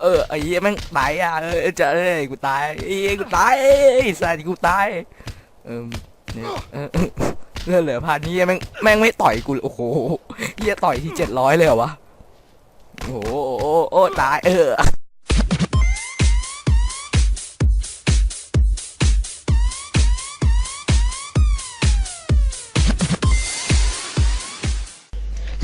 เออไอ้เหี้ยแม่งตายอะเออจะเอ้ยกูตายไอ้เหี้ยกูตายไอ้สัตว์กูตายเออเนี่ยเออเลือดเหลือพันนี่แม่งแม่งไม่ต่อยกูโอ้โหเหี้ยต่อยที่เจ็ดร้อยเลยเหรอวะโอ้โหโอ้ตายเออ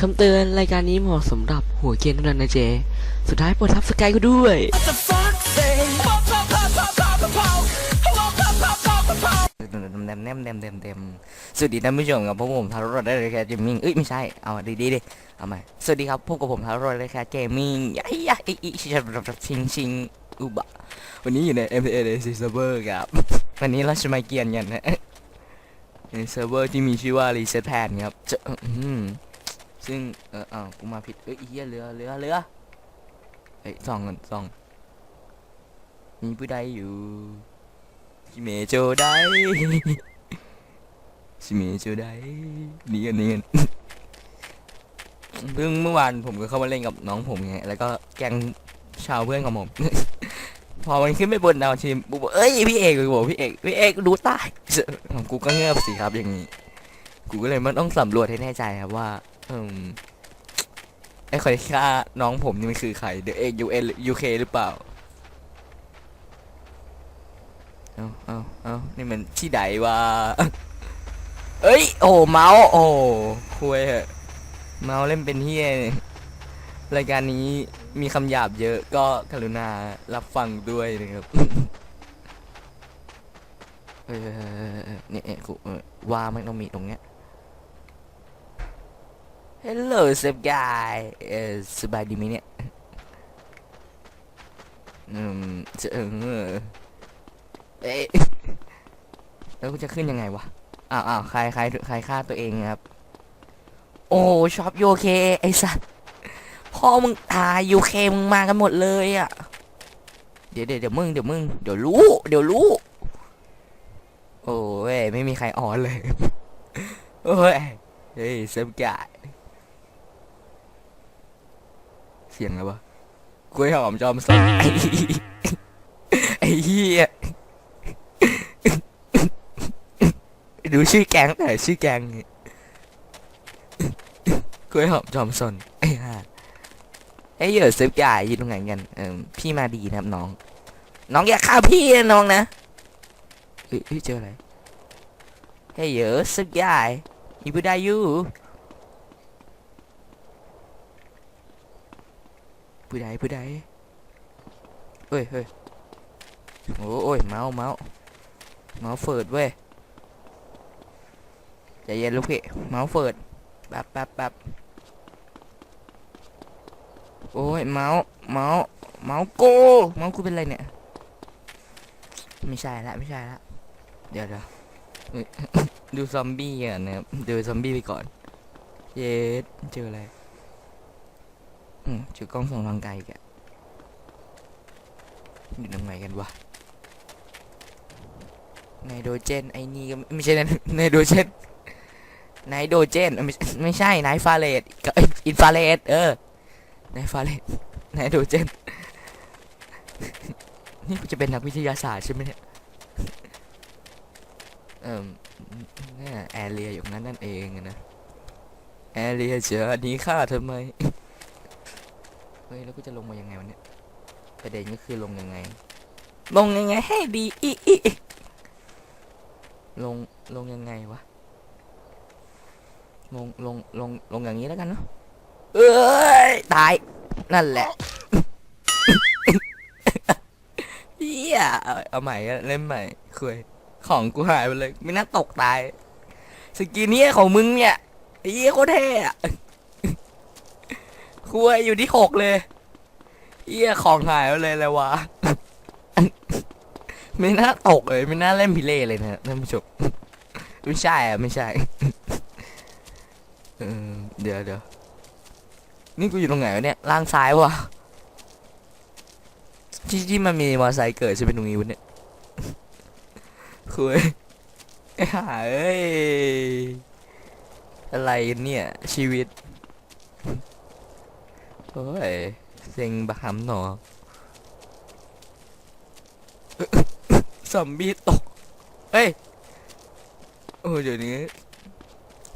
คำเตือนรายการนี้เหมาะสำหรับหัวเกรียนเท่านั้นนะเจ สุดท้ายโปรดทับสกายกูด้วย เต็มเต็มเต็มเต็มเต็มเต็มสวัสดีท่านผู้ชมกับพวกผมทารโรดได้เลยแค่เกมมิ่งเอ้ยไม่ใช่ เอาดีดีดิเอาใหม่สวัสดีครับพบกับผมทารโรดได้แค่เกมมิ่งยายาอีอีชิชิงชิงอุบะวันนี้อยู่ใน M A C server ครับวันนี้เราจะมาเกียนกันนะในเซิร์ฟเวอร์ที่มีชื่อว่า Reset Pan ครับจะซึ่งเอออ้าวกูมาผิดเอ้ยเฮียเรือเรือเรือ อ้ยส่องกันส่อง มีผู้ใดอยู่ชิเมโจได้ชิเมโจได้นียนเนียนเพิ่งเมื่อวานผมก็เข้ามาเล่นกับน้องผมไง แล้วก็แกงชาวเพื่อนของผม พอมันขึ้นไปบนดาวทีมกูบอกเอ้ยพี่เอกบอกพี่เอกพี่เอกดูตายกูก็เงือบสิครับอย่างนี้ กูก็เลยมันต้องสำรวจให้แน่ใจครับว่าเอม ไอ้คนที่ฆ่าน้องผมนี่มันคือใครเดอะเอ็กยูเอยูเคหรือเปล่า เอาเอาเอานี่มันที่ไหนวะ เอ้ย โอ้เมาส์ โอ้คุยเหอะเมาส์เล่นเป็นเฮียรายการนี้มีคำหยาบเยอะก็กรุณารับฟังด้วยนะครับเออเนี่ยเนี่ยกูเออว่ามันต้องมีตรงเนี้ย Hello เซฟกายเออสบายดีไหมเนี่ยอืมจะเออเอ๊ะแล้วกูจะขึ้นยังไงวะอ้าวอ้าวใครใครใครฆ่าตัวเองครับ โอ้ช็อปโยเคไอสัตว์พ่อมึงตายยูเคมึงมากันหมดเลยอะเดี๋ยวเดี๋ยวเดี๋ยวมึงเดี๋ยวมึงเดี๋ยวรู้เดี๋ยวรู้ โอ้ยไม่มีใครออนเลยโอ้ยเฮ้ยเซฟกาย เสียงอะไรวะกล้วยหอมจอมสาไอ้เหี้ยดูชื่อแก๊งแต่ชื่อแก๊งกล้วยหอมจอมสนไอ้ห่าไอ้เหยอะเซฟใหญ่ยืนตรงไหนกันเออพี่มาดีนะครับน้อง น้องอย่าฆ่าพี่นะน้องนะเฮ้ยเจออะไรเฮ้ยเหยอะเซฟใหญ่มีผู้ได้ยู่ ผู้ใดผู้ใดเฮ้ยเฮ้ยโอ้โอ้ยเมาส์เมาส์เมาส์เฟิร์ดเว้ยใจเย็นลูกพี่เมาส์เฟิร์ดแป๊บแป๊บแป๊บโอ้ยเมาส์เมาส์เมาส์กูเมาส์กูเป็นไรเนี่ยไม่ใช่ละไม่ใช่ละเดี๋ยวเดี๋ยวดูซอมบี้ก่อนนะครับดูซอมบี้ไปก่อน เย็ดเจออะไร อืมเจอกล้องส่องทางไกลอีกอยู่ตรงไหนกันวะไนโตรเจน ไอ้นี่ก็ไม่ใช่ไนโตรเจนไนโตรเจนไม่ใช่ไม่ใช่ไนฟาเรดอินฟาเรดเออไนฟาเรดไนโตรเจน นี่กูจะเป็นนักวิทยาศาสตร์ใช่ไหมเนี่ยเอ่อนี่แอเรียอยู่นั้นนั่นเองนะแอเรียเจออันนี้ฆ่าทำไม เฮ้ยแล้วกูจะลงมายังไงวะเนี่ยประเด็นก็คือลงยังไง ลงยังไงให้ดีอีอีลงลงยังไงวะลงลงลงลงอย่างนี้แล้วกันเนาะเอ้ยตายนั่นแหละเฮียเอาเอาใหม่เล่นใหม่คุยของกูหายไปเลยไม่น่าตกตายสกินเนี้ยของมึงเนี่ยไอ้เหี้ยโคตรเท่อะ คุยอยู่ที่หกเลยเหี้ยของหายไปเลยเลยวะ ไม่น่าตกเลย ไม่น่าเล่นพิเล่เลยนะท่านผู้ชมไม่ใช่อะไม่ใช่เดี๋ยวเดี๋ยวนี่กูอยู่ตรงไหนวะเนี่ยล่างซ้ายวะที่ที่มันมีมอเตอร์ไซค์เกิดจะเป็นตรงนี้วะเนี่ยคุยไอ้ห่าเอ้ยอะไรเนี่ยชีวิต โอ้ยเซ็งบะหำหนอซอมบี้ตกเฮ้ยโอ้เดี๋ยวนี้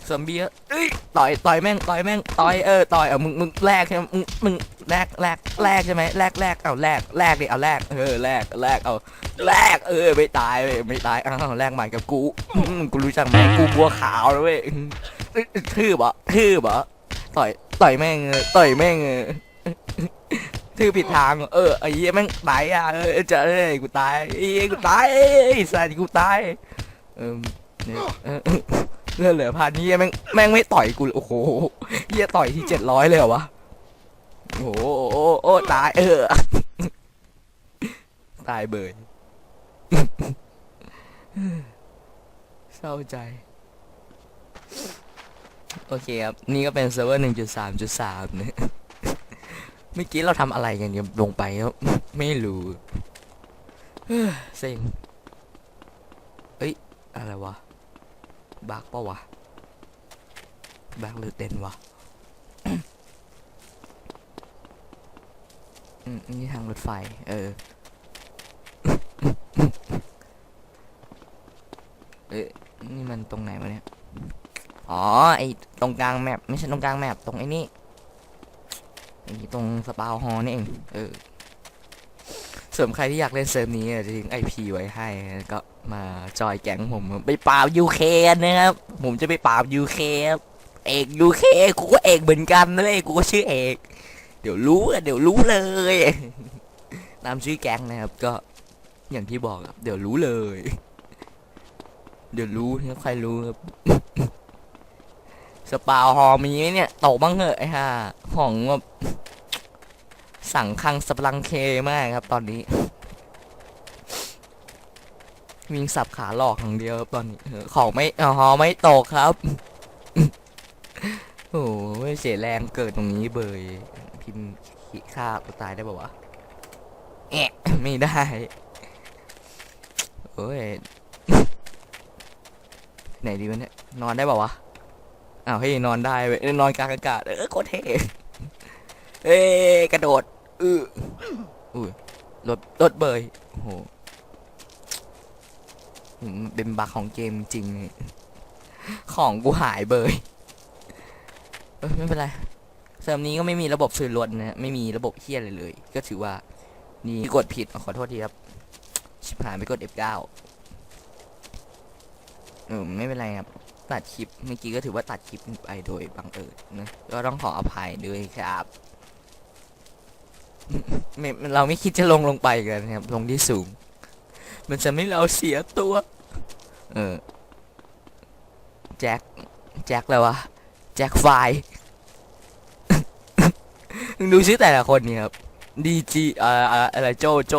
ซอมบี้อะเอ้ยต่อยต่อยแม่งต่อยแม่งต่อยเออต่อยเอามึงมึงแลกใช่ไหมมึงมึงแลกแลกแลกใช่ไหมแลกแลกเอาแลกแลกดิเอาแลกเออแลกแลกเอาแลกเออไม่ตายไม่ตายอ้าวแลกใหม่กับกูกูรู้จักไหมกูบัวขาวนะเว้ยเอ้ยทื่อบ่ทื่อบ่ ต่อย ต่อยแม่งเออต่อยแม่งเออทื่อผิดทาง เออไอ้เหี้ยแม่งตายอะเออจอเลยกูตายไอ้เหี้ยกูตายไอ้สัตว์กูตายเออเนี่ยเลือดเหลือพันนี่แม่งแม่งไม่ต่อยกูโอ้โหเหี้ยต่อยที่เจ็ดร้อยเลยเหรอวะโอ้โหโอ้โอ้ตายเออตายเบยเศร้าใจ โอเคครับ นี่ก็เป็นเซิร์ฟเวอร์หนึ่งจุดสามจุดสามเนี่ยเมื่อกี้เราทำอะไรกันลงไปแล้วไม่รู้เซ็งเอ้ย อะไรวะ บักปะวะ บักหรือเด่นวะอืมนี่ทางรถไฟ เออ เอ้ยนี่มันตรงไหนวะเนี่ย อ๋อ ไอตรงกลางแมปไม่ใช่ตรงกลางแมปตรงไอ้นี่ไอ้ตรงสปาวฮอนี่เอง เออส่วนใครที่อยากเล่นเซิร์ฟนี้จะทิ้งไอพีไว้ให้ ก็มาจอยแก๊งผม ไปปราบยูเคนะครับ ผมจะไปปราบยูเคเอกยูเคกูก็เอกเหมือนกันนะเลยกูก็ชื่อเอก เดี๋ยวรู้เดี๋ยวรู้เลยตามชื่อแก๊งนะครับก็อย่างที่บอกครับ เดี๋ยวรู้เลย เดี๋ยวรู้ครับใครรู้ครับ สปาฮอมีไหมเนี่ยตกบ้างเหอะไอ้ห่าของแบบสั่งคังสปรังเคมากครับ ตอนนี้ วิ่งสับขาหลอกอย่างเดียวครับตอนนี้ของไม่เออฮอไม่ตกครับโอ้ยเสียแรงเกิดตรงนี้เบยพิมพ์ขี้ฆ่าตัวตายได้ป่าวะแอะไม่ได้โอ้ยไหนดีวะเนี่ยนอนได้ป่าวะ อ้าวเฮ้ยนอนได้เว้ยนอนกลางอากาศ เออโคตรเท่เอ้ยกระโดดอืออุ้ยรถรถเบยโอ้โหเป็นบักของเกมจริง ของกูหายเบยไม่เป็นไรเซิร์ฟนี้ก็ไม่มีระบบสื่อล้วนนะไม่มีระบบเฮี้ยอะไรเลย ก็ถือว่า นี่กดผิดขอโทษทีครับ ชิบหายไปกด F9 เออไม่เป็นไรครับ ตัดคลิปเมื่อกี้ก็ถือว่าตัดคลิปไปโดยบังเอิญนะก็ต้องขออภัยด้วยครับเราไม่คิดจะลงลงไปกันนะครับ ลงที่สูง มันจะไม่เราเสียตัว เออ แจ็ค แจ็คแล้ววะ แจ็คไฟดูชื่อแต่ละคนนี่ครับดีจีอะไรโจโจ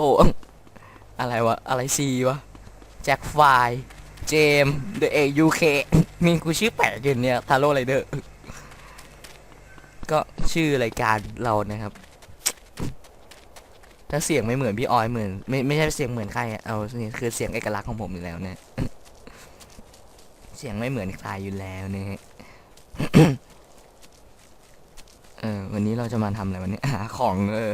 อะไรวะ อะไรซีวะ แจ็คไฟ เจมเดอะเอยูเคมีกูชื่อแปลกอยู่เนี่ยทาโร่ไรเดอร์ก็ชื่อรายการเรานะครับ ถ้าเสียงไม่เหมือนพี่ออยเหมือนไม่ไม่ใช่เสียงเหมือนใครเอานี่คือเสียงเอกลักษณ์ของผมอยู่แล้วเนี่ยเสียงไม่เหมือนใครอยู่แล้วเนี่ยเออวันนี้เราจะมาทำอะไรวันนี้หาของเออ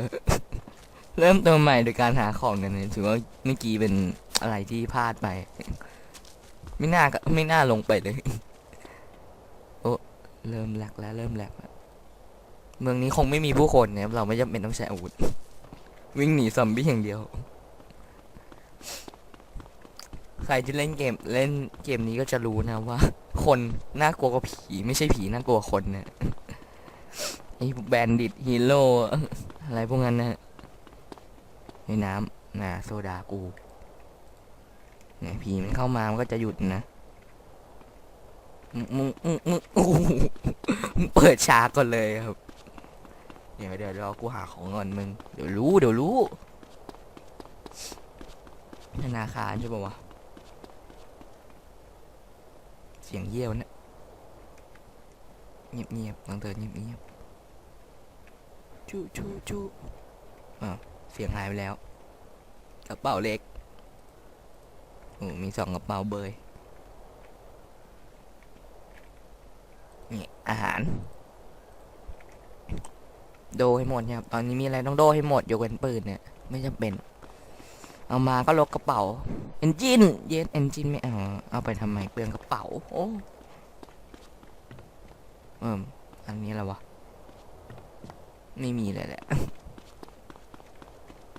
เริ่มต้นใหม่โดยการหาของกันเลยถือว่าเมื่อกี้เป็นอะไรที่พลาดไป ไม่น่าก็ไม่น่าลงไปเลย โอ้เริ่มแหลกแล้วเริ่มแหลกแล้วเมืองนี้คงไม่มีผู้คนเนะครับเราไม่จำเป็นต้องใช้อาวุธ วิ่งหนีซอมบี้อย่างเดียว ใครที่เล่นเกมเล่นเกมนี้ก็จะรู้นะว่า คนน่ากลัวกว่าผี ไม่ใช่ผีน่ากลัวกว่าคนนะไอ้แบนดิตฮีโร่อะไรพวกนั้นนะในน้ำนะโซดากู เนี่ยผีมันเข้ามามันก็จะหยุดนะมึงมึงมึงมึงโอ้โหมึงเปิดฉากก่อนเลยครับ เดี๋ยวเดี๋ยวรอกูหาของก่อนมึง เดี๋ยวรู้เดี๋ยวรู้ ธนาคารใช่ป่าวะ เสียงเยี่ยวเนี่ยเงียบเงียบๆต้องเดินเงียบเงียบๆจู้จู้จู้อ่าวเสียงหายไปแล้วกระเป๋าเล็ก โอ้มีสองกระเป๋าเบยนี่อาหาร โดให้หมดครับ ตอนนี้มีอะไรต้องโดให้หมดยกเว้นปืนเนี่ย ไม่จำเป็น เอามาก็ลกกระเป๋าเอนจินเย็นเอนจินไม่เอาเอาไปทำไมเปลืองกระเป๋า โอ้เอิ่มอันนี้อะไรวะ ไม่มีเลยแหละ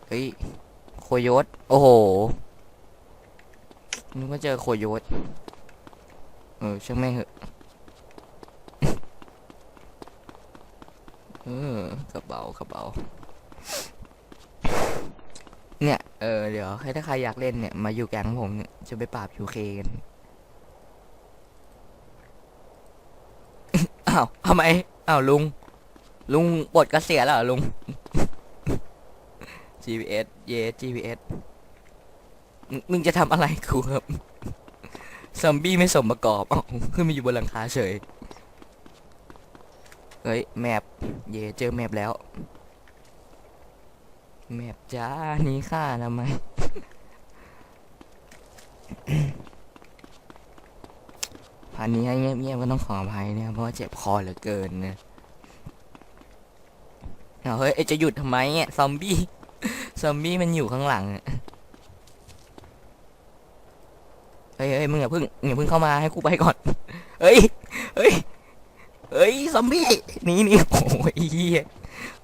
เฮ้ย โคโยตโอ้โห นึกว่าเจอโคโยตเออช่างแม่เหอะเออกระเป๋ากระเป๋าเนี่ยเออเดี๋ยวให้ถ้าใครอยากเล่นเนี่ยมาอยู่แก๊งผมเนี่ยจะไปปราบยูเคกันอ้าวทำไมอ้าวลุง ลุงปลดกระเกษียแล้วเหรอลุง GPS เย GPS มึงจะทำอะไรกูครับ ซอมบี้ไม่สมประกอบเอ้าขึ้นมาอยู่บนหลังคาเฉย เฮ้ย แมปเย่เจอแมปแล้ว แมปจ้านี่ค่าทำไมพันนี้ให้เงียบๆก็ต้องขออภัยเนี่ยเพราะเจ็บคอเหลือเกินเนี่ยเฮ้ยจะหยุดทำไมอะซอมบี้ ซอมบี้มันอยู่ข้างหลังอะเฮ้ ยเฮ้ยมึงอย่าเพิ่งอย่าเพิ่งเข้ามาให้กูไปก่อน เฮ้ย เฮ้ย เฮ้ยซอมบี้หนี่นี่โอ้ยเหี้ย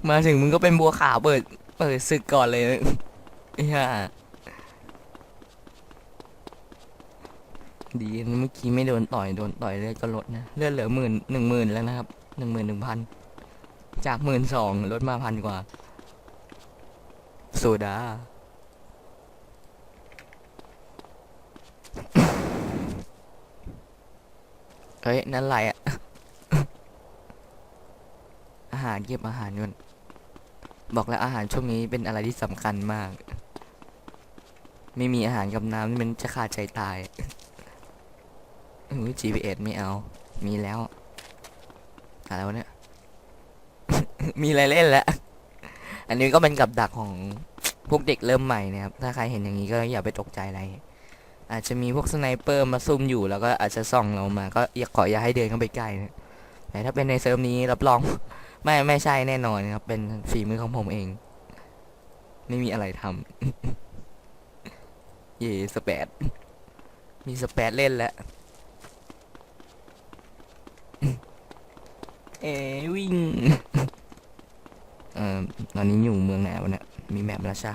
มาถึงมึงก็เป็นบัวขาวเปิดเปิดศึกก่อนเลยนะไอ้ห่าดีเมื่อกี้ไม่โดนต่อยโดนต่อยเลือดก็ลดนะเลือดเหลือหมื่นหนึ่งหมื่นแล้วนะครับหนึ่งหมื่นหนึ่งพันจากหมื่นสองลดมาพันกว่าโซดา เฮ้ย นั่นไรอะอาหารเก็บอาหารก่อนบอกแล้วอาหารช่วงนี้เป็นอะไรที่สำคัญมาก ไม่มีอาหารกับน้ำนี่มันจะขาดใจตายอุ้ย GPS ไม่เอา มีแล้วอะไรวะเนี่ย มีอะไรเล่นแล้ว อันนี้ก็เป็นกับดักของพวกเด็กเริ่มใหม่นะครับ ถ้าใครเห็นอย่างนี้ก็อย่าไปตกใจอะไร อาจจะมีพวกสไนเปอร์มาซุ่มอยู่แล้วก็อาจจะส่องเรามาก็อย่าขออย่าให้เดินเข้าไปใกล้นะแต่ถ้าเป็นในเซิร์ฟนี้รับรอง ไม่ไม่ใช่แน่นอนครับ เป็นฝีมือของผมเอง ไม่มีอะไรทำเย่สเปดมีสเปดเล่นแล้วเอวิ่งเอ่อตอนนี้อยู่เมืองไหนวะเนี่ยมีแมปแล้วใช่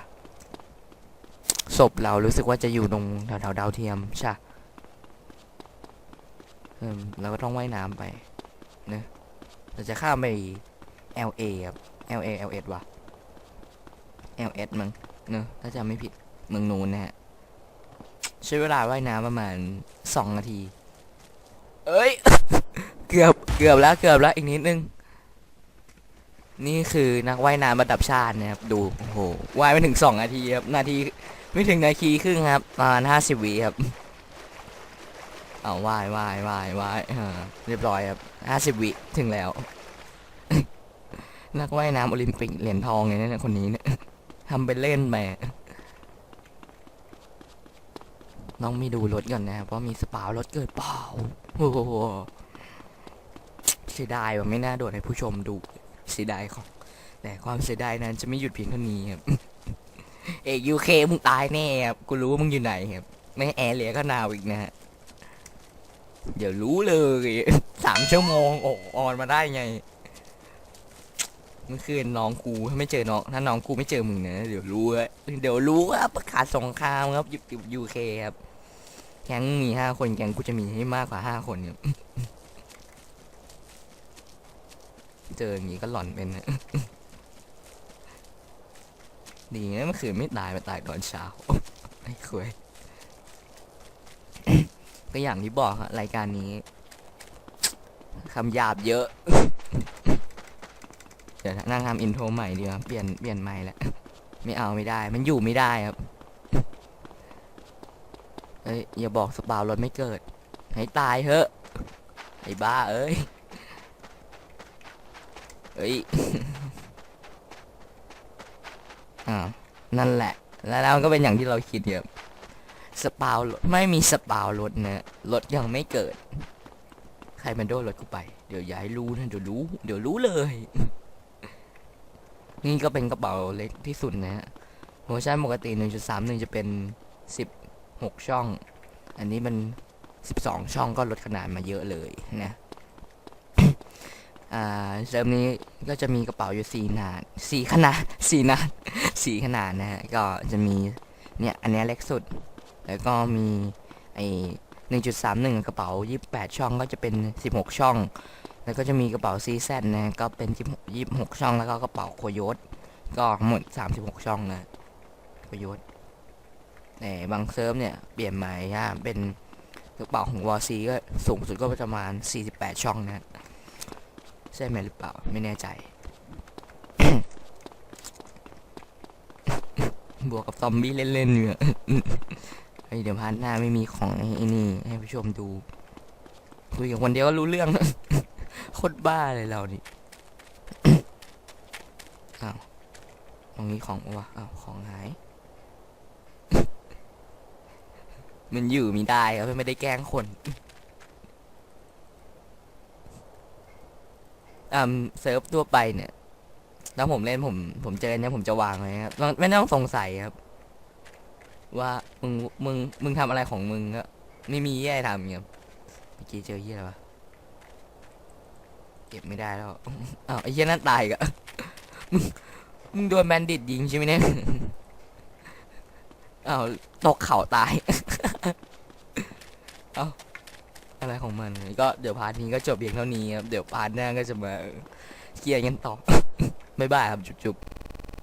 ศพเรารู้สึกว่าจะอยู่ตรงแถวๆดาวเทียมใช่เราก็ต้องว่ายน้ำไปเนะเราจะข้ามไป LA ครับ LA LS ว่ะ LS มั้งเนอะถ้าจำไม่ผิดเมืองนูนนะฮะใช้เวลาว่ายน้ำประมาณสองนาที เอ้ย เกือบเกือบแล้วเกือบแล้วอีกนิดนึง นี่คือนักว่ายน้ำระดับชาตินะครับ ดู โอ้โหว่ายไปถึงสองนาทีครับ นาที ไม่ถึงนาทีครึ่งครับ ประมาณห้าสิบวิครับ เอาว่ายว่ายว่ายว่ายเรียบร้อยครับห้าสิบวิถึงแล้ว นักว่ายน้ำโอลิมปิกเหรียญทองเลยนะเนี่ยคนนี้เนี่ยทำไปเล่นไปน้องมีดูรถก่อนนะครับว่ามีสปาวรถเกิดเปล่าโอ้โหเสียดายว่าไม่น่าโดดให้ผู้ชมดูเสียดายของ แต่ความเสียดายนั้นจะไม่หยุดเพียงเท่านี้ครับ เอกยูเคมึงตายแน่ครับกูรู้ว่ามึงอยู่ไหนครับไม่แอร์เหลียก็นาวอีกนะฮะเดี๋ยวรู้เลยสามชั่วโมงโอ้ออนมาได้ไงเมื่อคืนน้องกูถ้าไม่เจอน้องถ้าน้องกูไม่เจอมึงนะเดี๋ยวรู้อเดี๋ยวรู้ว่าประกาศสงครามครับยูยูเคครับแก๊งมีห้าคนแก๊งกูจะมีให้มากกว่าห้าคนครับเจออย่างนี้ก็หล่อนเป็นนะ ดีนะเมื่อคืนไม่ตายมาตายตอนเช้าไอ้คุยก็อย่างที่บอกอะรายการนี้คำหยาบเยอะ เดี๋ยวนั่งทำอินโทรใหม่ดีกว่าเปลี่ยนเปลี่ยนใหม่แล้วไม่เอาไม่ได้ มันอยู่ไม่ได้ครับเอ้ยอย่าบอกสปาวรถไม่เกิด ให้ตายเถอะไอ้บ้าเอ้ยเอ้ย อ่านั่นแหละ แล้วแล้วก็เป็นอย่างที่เราคิดครับสปาวรถไม่มีสปาวรถนะรถยังไม่เกิด ใครมันโดนรถกูไป เดี๋ยวย่าให้รู้นะเดี๋ยวรู้ เดี๋ยวรู้เลย นี่ก็เป็นกระเป๋าเล็กที่สุดนะฮะเวอร์ชันปกติ 1.31 จะเป็น 16 ช่อง อันนี้มัน 12 ช่องก็ลดขนาดมาเยอะเลยนะ อ่าเซิร์ฟนี้ก็จะมีกระเป๋าอยู่สี่ขนาดสี่ขนาดสี่ขนาดสี่ขนาดนะฮะก็จะมีเนี่ยอันนี้เล็กสุด แล้วก็มีไอ1.31กระเป๋า28ช่องก็จะเป็น16ช่อง แล้วก็จะมีกระเป๋าซีแซนนะก็เป็น26ช่อง แล้วก็กระเป๋าโคโยตก็ทั้งหมด36ช่องนะโคโยตแต่บางเซิร์ฟเนี่ยเปลี่ยนใหม่ฮะเป็นกระเป๋าของวอซีก็สูงสุดก็ประมาณ 48 ช่องนะ ใช่ไหมหรือเปล่า ไม่แน่ใจ บวกกับซอมบี้เล่นๆเนี่ยเฮ้ยเดี๋ยวพาร์ทหน้าไม่มีของไอ้นี่ ให้ผู้ชมดู คุยกับคนเดียวก็รู้เรื่อง โคตรบ้าเลยเรานี่อ้าวตรงนี้ของวะอ้าวของหาย มันอยู่มีได้ครับไม่ได้แกล้งคน อืมเซิร์ฟทั่วไปเนี่ยแล้วผมเล่นผม ผมเจอเนี่ยผมจะวางไว้ครับไม่ต้องสงสัยครับ ว่ามึงมึงมึงทำอะไรของมึงก็ไม่มีแย่ทำเงี้ยเมื่อกี้เจอเหี้ยอะไรวะเก็บไม่ได้แล้วอ้าวไอ้เหี้ยนั่นตายกอะมึงมึงโดนแบนดิตยิงใช่ไหมเนี่ยอ้าวตกเข่าตาย เอ้า อะไรของมันก็เดี๋ยวพาร์ทนี้ก็จบเพียงเท่านี้ครับเดี๋ยวพาร์ทหน้าก็จะมาเคลียร์กันต่อบ๊ายบายครับจุ๊บ